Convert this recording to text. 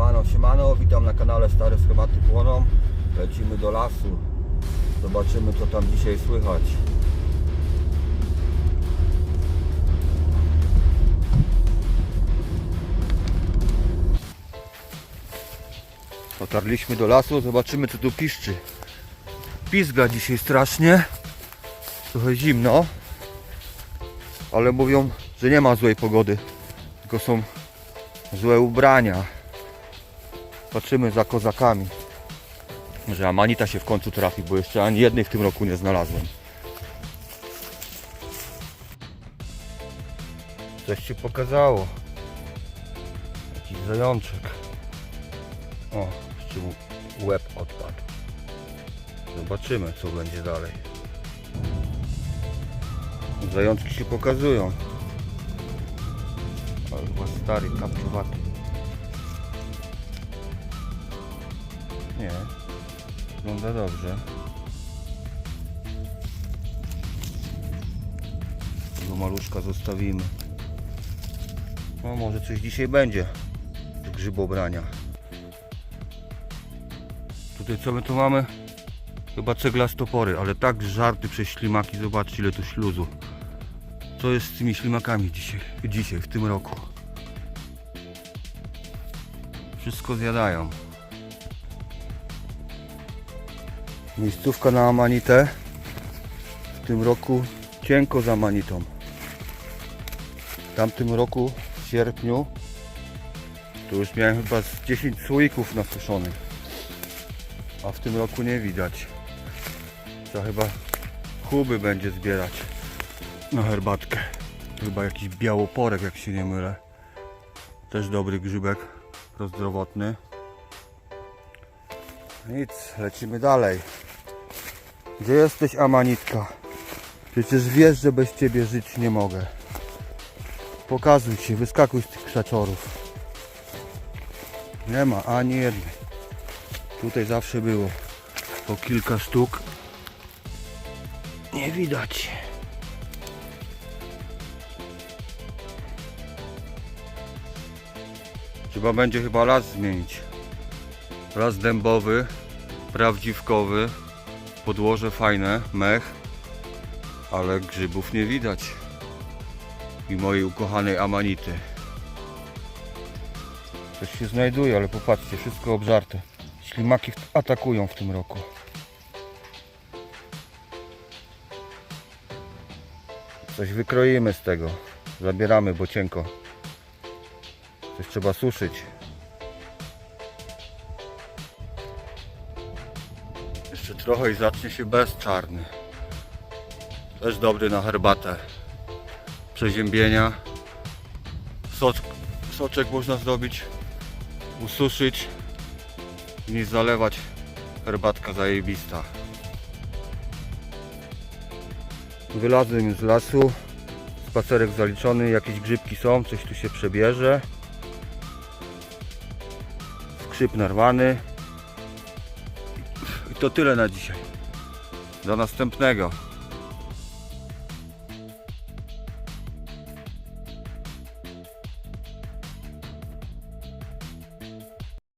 Siemano, siemano, witam na kanale Stare Schematy Płoną. Lecimy do lasu. Zobaczymy co tam dzisiaj słychać. Dotarliśmy do lasu, zobaczymy co tu piszczy. Pizga dzisiaj strasznie. Trochę zimno. Ale mówią, że nie ma złej pogody. Tylko są złe ubrania. Patrzymy za kozakami. Że Amanita się w końcu trafi, bo jeszcze ani jednej w tym roku nie znalazłem. Coś się pokazało. Jakiś zajączek. O, jeszcze łeb odpadł. Zobaczymy co będzie dalej. Zajączki się pokazują. Ale chyba stary, kapczowaty. Nie. Wygląda dobrze. Tego maluszka zostawimy. No może coś dzisiaj będzie. z Grzybobrania. Tutaj co my tu mamy? Chyba ceglastopory, ale tak żarty przez ślimaki. Zobaczcie ile tu śluzu. Co jest z tymi ślimakami dzisiaj, dzisiaj w tym roku? Wszystko zjadają. Miejscówka na Amanitę. W tym roku cienko za Amanitą. W tamtym roku, w sierpniu, to już miałem chyba z 10 słoików nasuszonych. A w tym roku nie widać. To chyba chuby będzie zbierać na herbatkę. Chyba jakiś białoporek, jak się nie mylę. Też dobry grzybek prozdrowotny. Nic, lecimy dalej. Gdzie jesteś, Amanitka? Przecież wiesz, że bez ciebie żyć nie mogę. Pokazuj się, wyskakuj z tych krzaczorów. Nie ma ani jednej. Tutaj zawsze było po kilka sztuk. Nie widać. Trzeba będzie chyba las zmienić. Las dębowy, prawdziwkowy, podłoże fajne, mech, ale grzybów nie widać. I mojej ukochanej amanity. Coś się znajduje, ale popatrzcie, wszystko obżarte. Ślimaki atakują w tym roku. Coś wykroimy z tego. Zabieramy, bo cienko. Coś trzeba suszyć. Jeszcze trochę i zacznie się bez czarny. Też dobry na herbatę. Przeziębienia. Soc, soczek można zrobić. Ususzyć. Nie zalewać. Herbatka zajebista. Wylazłem już z lasu. Spacerek zaliczony. Jakieś grzybki są. Coś tu się przebierze. Skrzyp narwany. To tyle na dzisiaj. Do następnego.